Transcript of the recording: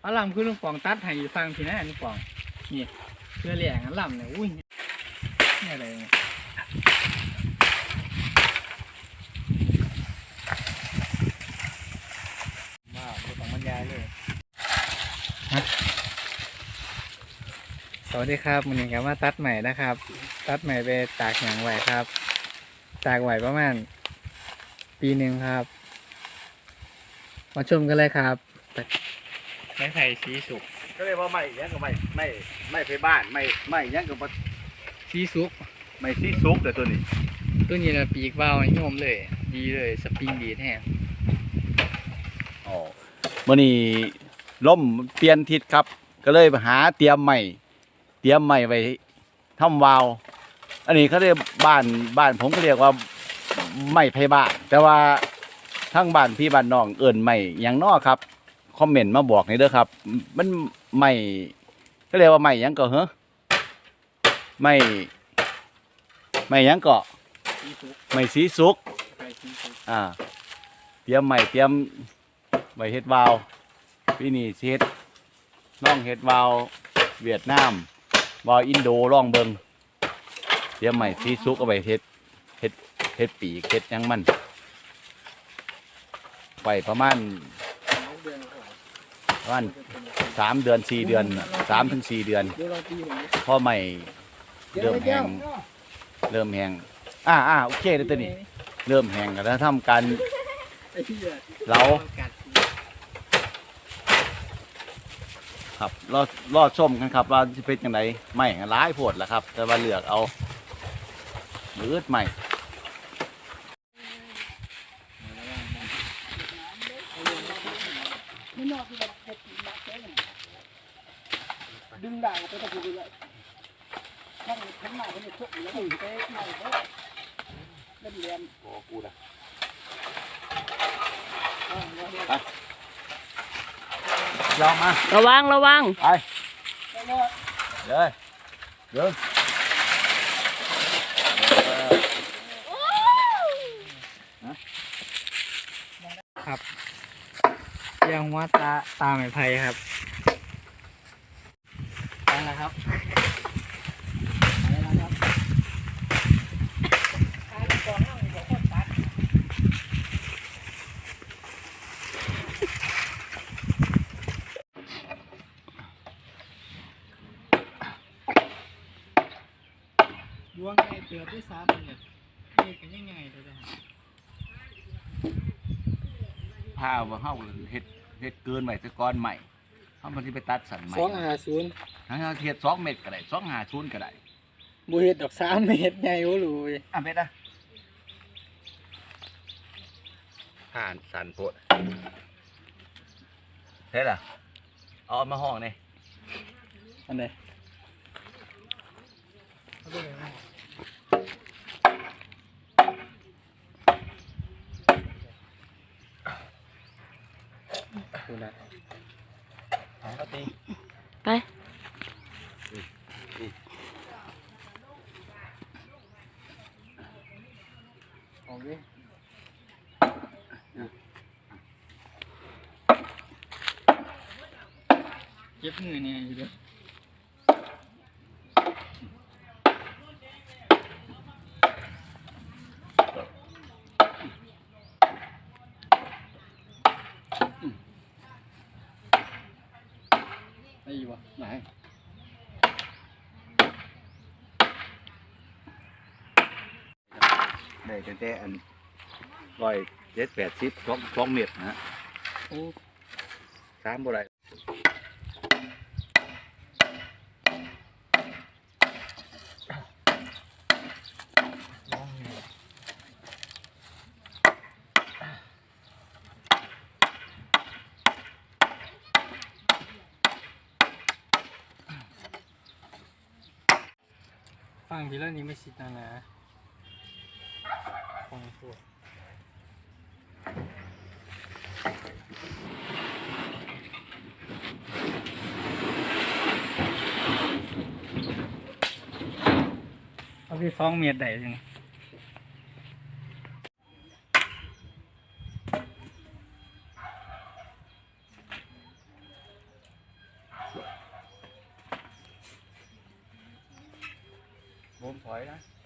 เอาลำคือลุงปองตัดให้อยู่ฟังพี่นะลุงปองนี่เพื่อแหลงอันลำเนี่ยอุ้ยนี่อะไรเนี่ยว้าวไม่ต้องบรรยายเลยฮะสวัสดีครับวันนี้ก็มาตัดใหม่นะครับ ตัดใหม่ไปตากหยางไหวครับ ตากไหวประมาณปีหนึ่งครับ มาชมกันเลยครับ ไม้ไผ่สีสุก ก็เลยว่าไม่ยังก็ไม่ไม่ไม่ไปบ้านไม่ไม่ยังก็บ่สีสุก ไม่ที่ซุกแต่ตัวนี้ตัวนี้นะปีกเบาโยมเลย ดีเลย สปริงดีแท้อ๋อมื่อนี้ล่มเปลี่ยนทิศครับ ก็เลยไปหาเตรียมใหม่ เตรียมใหม่ไว้ทำวาล์วอันนี้เขาเรียกบ้านบ้านผมก็เรียกว่าไม่ไผบ้านแต่ว่าทั้งบ้านพี่บ้านน้องเอิ่นไม่อย่างนอครับ คอมเมนต์มาบอกหน่อยเด้อครับ มันไม่ก็เรียกว่าไม่หยังก็เหรอไม่ไม่หยังก็สีสุกไม่สีสุกไผ่สีสุกอ่าเตรียมใหม่เตรียมไว้เฮ็ดวาล์วพี่นี่สิเฮ็ดล่องเฮ็ดวาล์วเวียดนามวาล์วอินโดล่องเบิงเตรียมใหม่สีสุกเอาไปเฮ็ดเฮ็ดเฮ็ดปีกเฮ็ดหยังมันไปประมาณ น้องเดือนก่อน ประมาณสามเดือนสี่เดือนน่ะสามถึงสี่เดือนเดี๋ยวเราตีหน่อยพอใหม่เริ่มแห้งเริ่มแห้งอ่าอ่าโอเคเลยตัวนี้ เริ่มแห้งแล้วทำการไอ้ที่เดือดเรากัดครับรอรอชมกันครับว่าจะเป็นยังไงไม่ร้ายโพดแหละครับ แต่ว่าเลือกเอาหรือใหม่ ดึงด่างไปตะปูเลยข้างข้างหน้าเขาจะชกอยู่แล้วถึงไปหน่อยเขาเล่นเรียนโอ้กูนะลองมาระวังระวังไปเดินเดินครับยังว่าตาตาไม้ไผ่ครับนั่น แหละครับนั่นแหละครับดวงไงเตือด้วยซ้ำเนี่ยเด็กกันยังไงเดี๋ยวจะหาพาว่าเฮาเฮ็ดเฮ็ดเกินใหม่ตะกอนใหม่เฮามันสิไปตัดสันใหม่ สองหาศูนย์ ทั้งเฮาเฮ็ดสองเม็ดก็ได้สองหาศูนย์ก็ได้บูเห็ดดอกสามเม็ดไงวะลูยอะเม็ดนะผ่านสันโพดเฮ็ดอะเอามาห้องนี่อันไหนดูนะเอาก็ตีไป ออกดิเจ็บมือเนี่ยอยู่เด้อ ได้อยู่วะไหนได้แต่แต่อันร้อยเจ็ดแปดสิบสองสองเม็ดนะฮะโอ้สามบ่ได้ร้องไงฟังทีละนี้ไม่ชิดนะนะ con cua เอาที่สองเมตรได้ยังบ่มถอยนะ